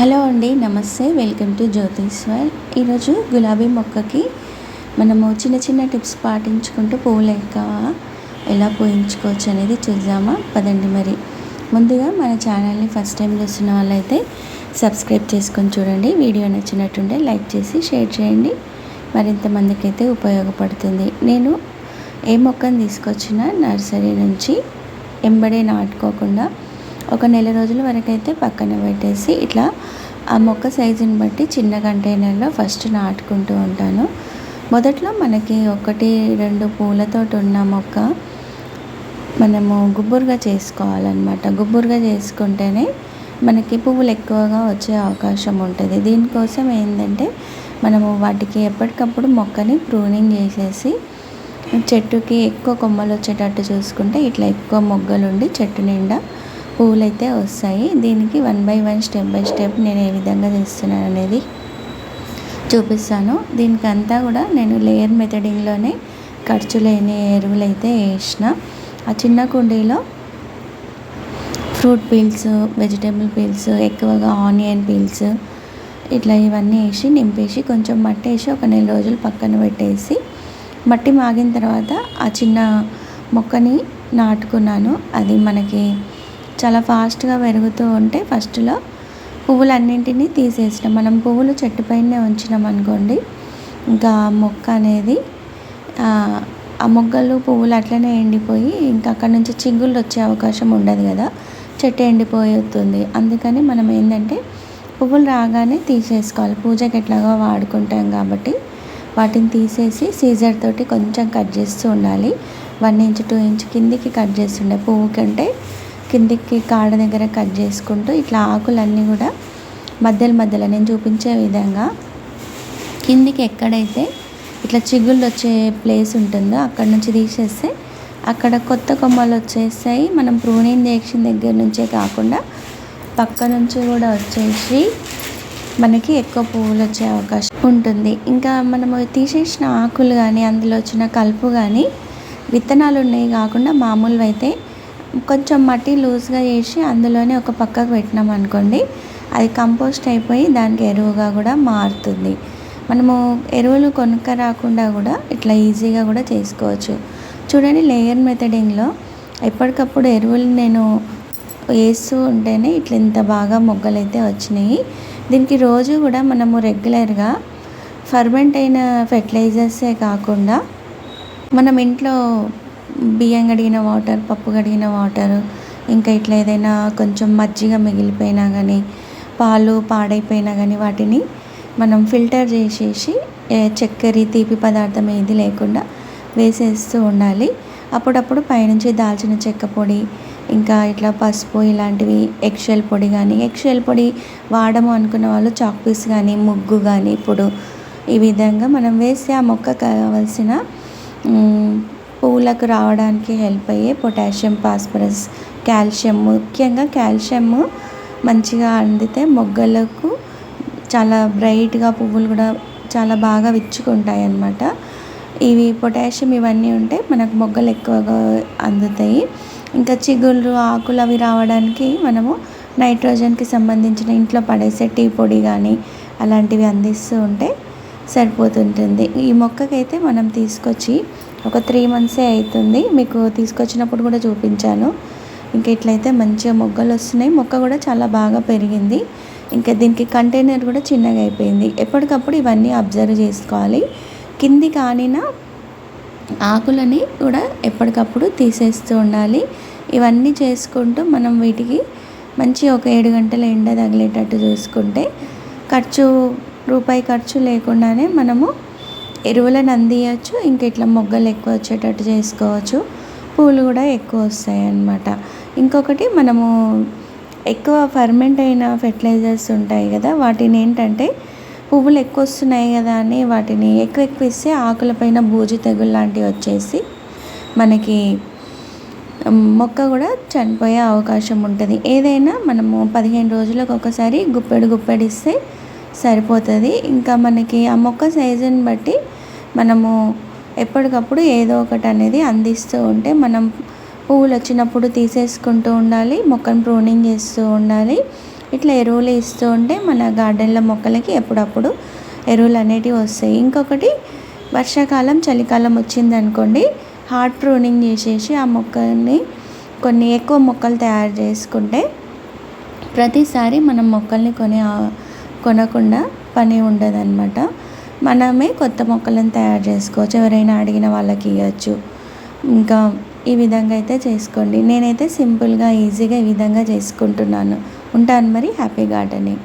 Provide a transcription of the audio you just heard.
Hello అండి నమస్తే. Welcome to Jyothishwar ఈరోజు గులాబీ మొక్కకి మనము చిన్న చిన్న టిప్స్ పాటించుకుంటూ పువ్వులు ఎక్కువ ఎలా పూయించుకోవచ్చు అనేది చూద్దామా? పదండి మరి. ముందుగా మన ఛానల్ని ఫస్ట్ టైం చూస్తున్న వాళ్ళైతే సబ్స్క్రైబ్ చేసుకొని చూడండి. వీడియో నచ్చినట్టుంటే లైక్ చేసి షేర్ చేయండి. మరింత మందికి అయితే ఉపయోగపడుతుంది. నేను ఏ మొక్కను తీసుకొచ్చినా నర్సరీ నుంచి ఎంబడే నాటుకోకుండా ఒక నెల రోజుల వరకు అయితే పక్కన పెట్టేసి ఇట్లా ఆ మొక్క సైజుని బట్టి చిన్న కంటైనర్లో ఫస్ట్ నాటుకుంటూ ఉంటాను. మొదట్లో మనకి ఒకటి రెండు పూలతో ఉన్న మొక్క మనము గుబ్బురుగా చేసుకోవాలన్నమాట. గుబ్బురుగా చేసుకుంటేనే మనకి పువ్వులు ఎక్కువగా వచ్చే అవకాశం ఉంటుంది. దీనికోసం ఏంటంటే మనము వాటికి ఎప్పటికప్పుడు మొక్కని ప్రూనింగ్ చేసేసి చెట్టుకి ఎక్కువ కొమ్మలు వచ్చేటట్టు చూసుకుంటే ఇట్లా ఎక్కువ మొగ్గలుండి చెట్టు నిండా పువ్వులు అయితే వస్తాయి. దీనికి one by one step by step నేను ఏ విధంగా చేస్తున్నాను అనేది చూపిస్తాను. దీనికి అంతా కూడా నేను లేయర్ మెథడింగ్లోనే ఖర్చు లేని ఎరువులు అయితే వేసిన. ఆ చిన్న కుండీలో ఫ్రూట్ పీల్స్ వెజిటేబుల్ పీల్స్ ఎక్కువగా ఆనియన్ పీల్స్ ఇట్లా ఇవన్నీ వేసి నింపేసి కొంచెం మట్టి వేసి ఒక నెల రోజులు పక్కన పెట్టేసి మట్టి మాగిన తర్వాత ఆ చిన్న మొక్కని నాటుకున్నాను. అది మనకి చాలా ఫాస్ట్గా పెరుగుతూ ఉంటే ఫస్ట్లో పువ్వులు అన్నింటినీ తీసేసినాం. మనం పువ్వులు చెట్టు పైనే ఉంచినాం అనుకోండి ఇంకా మొక్క అనేది ఆ మొగ్గలు పువ్వులు అట్లనే ఎండిపోయి ఇంకా అక్కడ నుంచి చిగుళ్ళు వచ్చే అవకాశం ఉండదు కదా. చెట్టు ఎండిపోతుంది అందుకని మనం ఏంటంటే పువ్వులు రాగానే తీసేసుకోవాలి. పూజకి ఎట్లాగో వాడుకుంటాం కాబట్టి వాటిని తీసేసి సీజర్ తోటి కొంచెం కట్ చేస్తూ ఉండాలి. వన్ ఇంచ్ టూ ఇంచ్ కిందికి కట్ చేస్తుండే పువ్వు కంటే కిందికి కాడ దగ్గర కట్ చేసుకుంటూ ఇట్లా ఆకులన్నీ కూడా మధ్యలో మధ్యలో నేను చూపించే విధంగా కిందికి ఎక్కడైతే ఇట్లా చిగుళ్ళు వచ్చే ప్లేస్ ఉంటుందో అక్కడ నుంచి తీసేస్తే అక్కడ కొత్త కొమ్మలు వచ్చేస్తాయి. మనం ప్రూనింగ్ చేసిన దగ్గర నుంచే కాకుండా పక్క నుంచి కూడా వచ్చేసి మనకి ఎక్కువ పువ్వులు వచ్చే అవకాశం ఉంటుంది. ఇంకా మనము తీసేసిన ఆకులు కానీ అందులో వచ్చిన కలుపు కానీ విత్తనాలు ఉన్నాయి కాకుండా మామూలువైతే అయితే కొంచెం మట్టి లూజ్గా చేసి అందులోనే ఒక పక్కకు పెట్టినాం అనుకోండి అది కంపోస్ట్ అయిపోయి దానికి ఎరువుగా కూడా మారుతుంది. మనము ఎరువులు కొనుక్క రాకుండా కూడా ఇట్లా ఈజీగా కూడా చేసుకోవచ్చు. చూడండి లేయర్ మెథడింగ్లో ఎప్పటికప్పుడు ఎరువులు నేను వేస్తూ ఉంటేనే ఇట్లా ఇంత బాగా మొగ్గలు అయితే వచ్చినాయి. దీనికి రోజు కూడా మనము రెగ్యులర్గా ఫర్మెంట్ అయిన ఫెర్టిలైజర్సే కాకుండా మనం ఇంట్లో బియ్యం కడిగిన వాటర్ పప్పు కడిగిన వాటర్ ఇంకా ఇట్లా ఏదైనా కొంచెం మజ్జిగ మిగిలిపోయినా కానీ పాలు పాడైపోయినా కానీ వాటిని మనం ఫిల్టర్ చేసేసి చక్కెర తీపి పదార్థం ఏది లేకుండా వేసేస్తూ ఉండాలి. అప్పుడప్పుడు పైనుంచి దాల్చిన చెక్క పొడి ఇంకా ఇట్లా పసుపు ఇలాంటివి ఎక్షెల్ పొడి కానీ ఎక్షెల్ పొడి వాడము అనుకున్న వాళ్ళు చాక్ పీస్ కానీ ముగ్గు కానీ ఇప్పుడు ఈ విధంగా మనం వేసి ఆ మొక్క కావాల్సిన పువ్వులకు రావడానికి హెల్ప్ అయ్యే పొటాషియం ఫాస్ఫరస్ కాల్షియం ముఖ్యంగా కాల్షియము మంచిగా అందితే మొగ్గలకు చాలా బ్రైట్గా పువ్వులు కూడా చాలా బాగా విచ్చుకుంటాయి అన్నమాట. ఇవి పొటాషియం ఇవన్నీ ఉంటే మనకు మొగ్గలు ఎక్కువగా అందుతాయి. ఇంకా చిగుళ్ళు ఆకులు అవి రావడానికి మనము నైట్రోజన్కి సంబంధించిన ఇంట్లో పడేసే టీ పొడి కానీ అలాంటివి అందిస్తూ ఉంటే సరిపోతుంటుంది. ఈ మొక్కకైతే మనం తీసుకొచ్చి ఒక త్రీ మంత్సే అవుతుంది మీకు తీసుకొచ్చినప్పుడు కూడా చూపించాను. ఇంకా ఇట్లయితే మంచిగా మొగ్గలు వస్తున్నాయి మొక్క కూడా చాలా బాగా పెరిగింది. ఇంకా దీనికి కంటైనర్ కూడా చిన్నగా అయిపోయింది. ఎప్పటికప్పుడు ఇవన్నీ అబ్జర్వ్ చేసుకోవాలి. కింది కానిన ఆకులని కూడా ఎప్పటికప్పుడు తీసేస్తూ ఉండాలి. ఇవన్నీ చేసుకుంటూ మనం వీటికి మంచి ఒక ఏడు గంటల ఎండ తగిలేటట్టు చూసుకుంటే ఖర్చు రూపాయి ఖర్చు లేకుండానే మనము ఎరువులను అందియచ్చు ఇంక ఇట్లా మొగ్గలు ఎక్కువ వచ్చేటట్టు చేసుకోవచ్చు. పూలు కూడా ఎక్కువ వస్తాయి అన్నమాట ఇంకొకటి మనము ఎక్కువ ఫర్మెంట్ అయిన ఫెర్టిలైజర్స్ ఉంటాయి కదా వాటిని ఏంటంటే పువ్వులు ఎక్కువ వస్తున్నాయి కదా అని వాటిని ఎక్కువ ఎక్కువ ఇస్తే ఆకులపైన బూజు తెగులు లాంటివి వచ్చేసి మనకి మొక్క కూడా చనిపోయే అవకాశం ఉంటుంది. ఏదైనా మనము పదిహేను రోజులకు ఒకసారి గుప్పెడు గుప్పెడు ఇస్తే సరిపోతుంది. ఇంకా మనకి ఆ మొక్క సైజుని బట్టి మనము ఎప్పటికప్పుడు ఏదో ఒకటి అనేది అందిస్తూ ఉంటే మనం పువ్వులు వచ్చినప్పుడు తీసేసుకుంటూ ఉండాలి మొక్కను ప్రూనింగ్ చేస్తూ ఉండాలి. ఇట్లా ఎరువులు ఇస్తూ ఉంటే మన గార్డెన్లో మొక్కలకి ఎప్పుడప్పుడు ఎరువులు అనేటివి వస్తాయి. ఇంకొకటి వర్షాకాలం చలికాలం వచ్చింది అనుకోండి హార్డ్ ప్రూనింగ్ చేసేసి ఆ మొక్కల్ని కొన్ని ఎక్కువ మొక్కలు తయారు చేసుకుంటే ప్రతిసారి మనం మొక్కల్ని కొని కొనకుండా పని ఉండదన్నమాట. మనమే కొత్త మొక్కలను తయారు చేసుకోవచ్చు. ఎవరైనా అడిగిన వాళ్ళకి ఇవ్వచ్చు ఇంకా ఈ విధంగా అయితే చేసుకోండి. నేనైతే సింపుల్గా ఈజీగా ఈ విధంగా చేసుకుంటున్నాను. ఉంటాను మరి. Happy gardening.